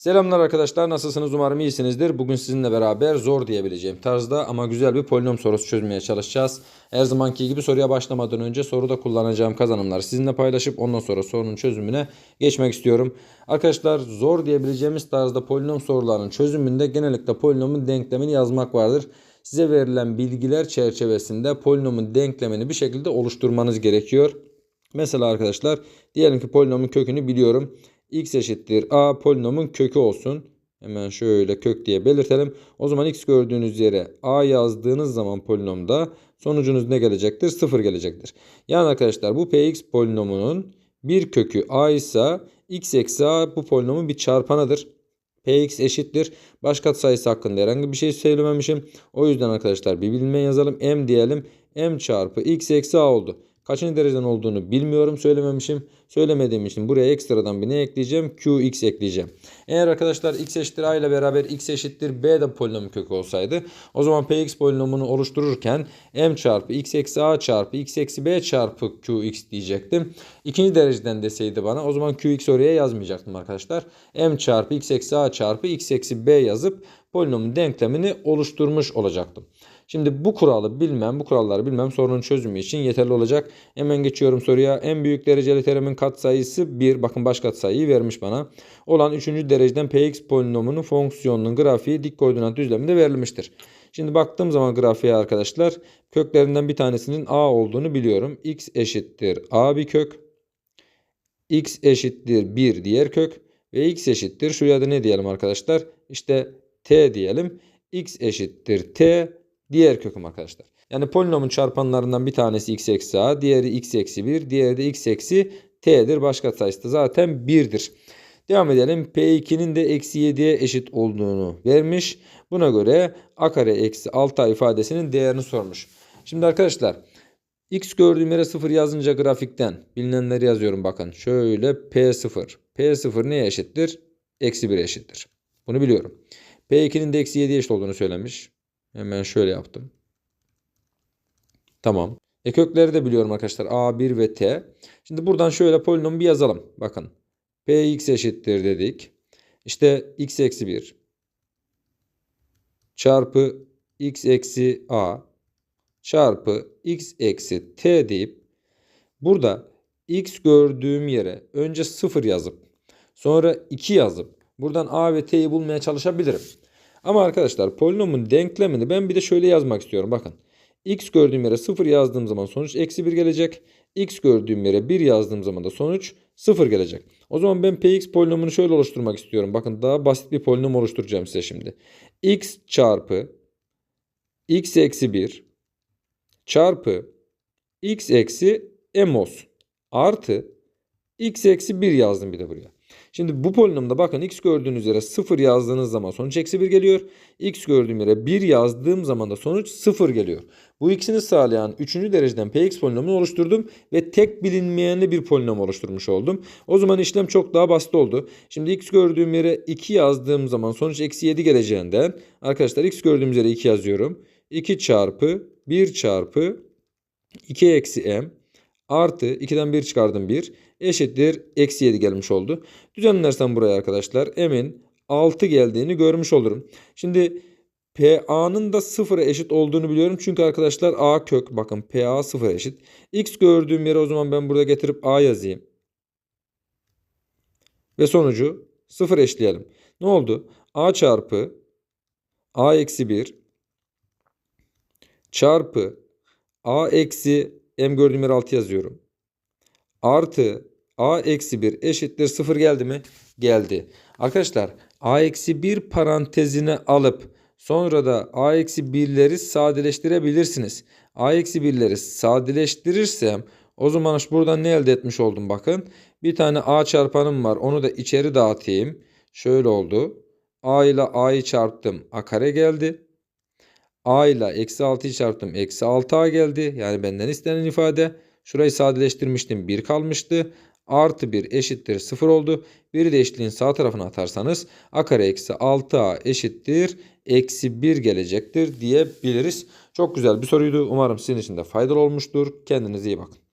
Selamlar arkadaşlar nasılsınız umarım iyisinizdir. Bugün sizinle beraber zor diyebileceğim tarzda ama güzel bir polinom sorusu çözmeye çalışacağız. Her zamanki gibi soruya başlamadan önce soruda kullanacağım kazanımları sizinle paylaşıp ondan sonra sorunun çözümüne geçmek istiyorum. Arkadaşlar zor diyebileceğimiz tarzda polinom sorularının çözümünde genellikle polinomun denklemini yazmak vardır. Size verilen bilgiler çerçevesinde polinomun denklemini bir şekilde oluşturmanız gerekiyor. Mesela arkadaşlar diyelim ki polinomun kökünü biliyorum x eşittir a polinomun kökü olsun. Hemen şöyle kök diye belirtelim. O zaman x gördüğünüz yere a yazdığınız zaman polinomda sonucunuz ne gelecektir? 0 gelecektir. Yani arkadaşlar bu px polinomunun bir kökü a ise x eksi a bu polinomun bir çarpanıdır. px eşittir. Baş katsayısı hakkında herhangi bir şey söylememişim. O yüzden arkadaşlar bir bilme yazalım. m diyelim. m çarpı x eksi a oldu. Kaçıncı dereceden olduğunu bilmiyorum söylememişim. Söylemediğim için buraya ekstradan bir ne ekleyeceğim? Qx ekleyeceğim. Eğer arkadaşlar x eşittir a ile beraber x eşittir b de polinom kökü olsaydı o zaman px polinomunu oluştururken m çarpı x eksi a çarpı x eksi b çarpı qx diyecektim. İkinci dereceden deseydi bana o zaman qx oraya yazmayacaktım arkadaşlar. m çarpı x eksi a çarpı x eksi b yazıp polinomun denklemini oluşturmuş olacaktım. Şimdi bu kuralı bilmem, bu kuralları bilmem sorunun çözümü için yeterli olacak. Hemen geçiyorum soruya. En büyük dereceli terimin katsayısı 1. Bakın baş katsayıyı vermiş bana. Olan 3. dereceden px polinomunun fonksiyonunun grafiği dik koordinat düzleminde verilmiştir. Şimdi baktığım zaman grafiğe arkadaşlar köklerinden bir tanesinin a olduğunu biliyorum. x eşittir a bir kök. x eşittir 1 diğer kök. Ve x eşittir şuraya da ne diyelim arkadaşlar? İşte t diyelim. x eşittir t diğer köküm arkadaşlar. Yani polinomun çarpanlarından bir tanesi x eksi a, diğeri x eksi 1, diğeri de x eksi t'dir. Başka sayısı da zaten 1'dir. Devam edelim. P2'nin de eksi 7'ye eşit olduğunu vermiş. Buna göre a kare eksi 6a ifadesinin değerini sormuş. Şimdi arkadaşlar x gördüğüm yere 0 yazınca grafikten bilinenleri yazıyorum bakın. Şöyle P0. P0 neye eşittir? Eksi 1'e eşittir. Bunu biliyorum. P2'nin de eksi 7'ye eşit olduğunu söylemiş. Hemen şöyle yaptım. Tamam. E kökleri de biliyorum arkadaşlar. A1 ve T. Şimdi buradan şöyle polinomu bir yazalım. Bakın. Px eşittir dedik. İşte x eksi 1 çarpı x eksi a çarpı x eksi t deyip burada x gördüğüm yere önce 0 yazıp sonra 2 yazıp buradan a ve t'yi bulmaya çalışabilirim. Ama arkadaşlar polinomun denklemini ben bir de şöyle yazmak istiyorum. Bakın x gördüğüm yere 0 yazdığım zaman sonuç eksi 1 gelecek. x gördüğüm yere 1 yazdığım zaman da sonuç 0 gelecek. O zaman ben px polinomunu şöyle oluşturmak istiyorum. Bakın daha basit bir polinom oluşturacağım size şimdi. x çarpı x eksi 1 çarpı x eksi m olsun. Artı x eksi 1 yazdım bir de buraya. Şimdi bu polinomda bakın x gördüğünüz yere 0 yazdığınız zaman sonuç eksi 1 geliyor. x gördüğüm yere 1 yazdığım zaman da sonuç 0 geliyor. Bu ikisini sağlayan 3. dereceden px polinomunu oluşturdum ve tek bilinmeyenli bir polinom oluşturmuş oldum. O zaman işlem çok daha basit oldu. Şimdi x gördüğüm yere 2 yazdığım zaman sonuç eksi 7 geleceğinden arkadaşlar x gördüğüm yere 2 yazıyorum. 2 çarpı 1 çarpı 2 eksi m artı 2'den 1 çıkardım 1 eşittir eksi 7 gelmiş oldu. Düzenlersem buraya arkadaşlar m'in 6 geldiğini görmüş olurum. Şimdi PA'nın da 0'a eşit olduğunu biliyorum. Çünkü arkadaşlar A kök bakın PA 0'a eşit. X gördüğüm yere o zaman ben burada getirip A yazayım. Ve sonucu 0 eşleyelim. Ne oldu? A çarpı A eksi 1 çarpı A eksi M gördüğüm yere 6 yazıyorum. Artı A eksi 1 eşittir 0 geldi mi? Geldi. Arkadaşlar A eksi 1 parantezine alıp sonra da A eksi 1'leri sadeleştirebilirsiniz. A eksi 1'leri sadeleştirirsem o zaman buradan ne elde etmiş oldum bakın. Bir tane A çarpanım var onu da içeri dağıtayım. Şöyle oldu. A ile A'yı çarptım. A kare geldi. A ile eksi 6'yı çarptım. Eksi 6A geldi. Yani benden istenen ifade. Şurayı sadeleştirmiştim. 1 kalmıştı. Artı 1 eşittir 0 oldu. Bir de eşitliğin sağ tarafına atarsanız a kare eksi 6a eşittir. Eksi 1 gelecektir diyebiliriz. Çok güzel bir soruydu. Umarım sizin için de faydalı olmuştur. Kendinize iyi bakın.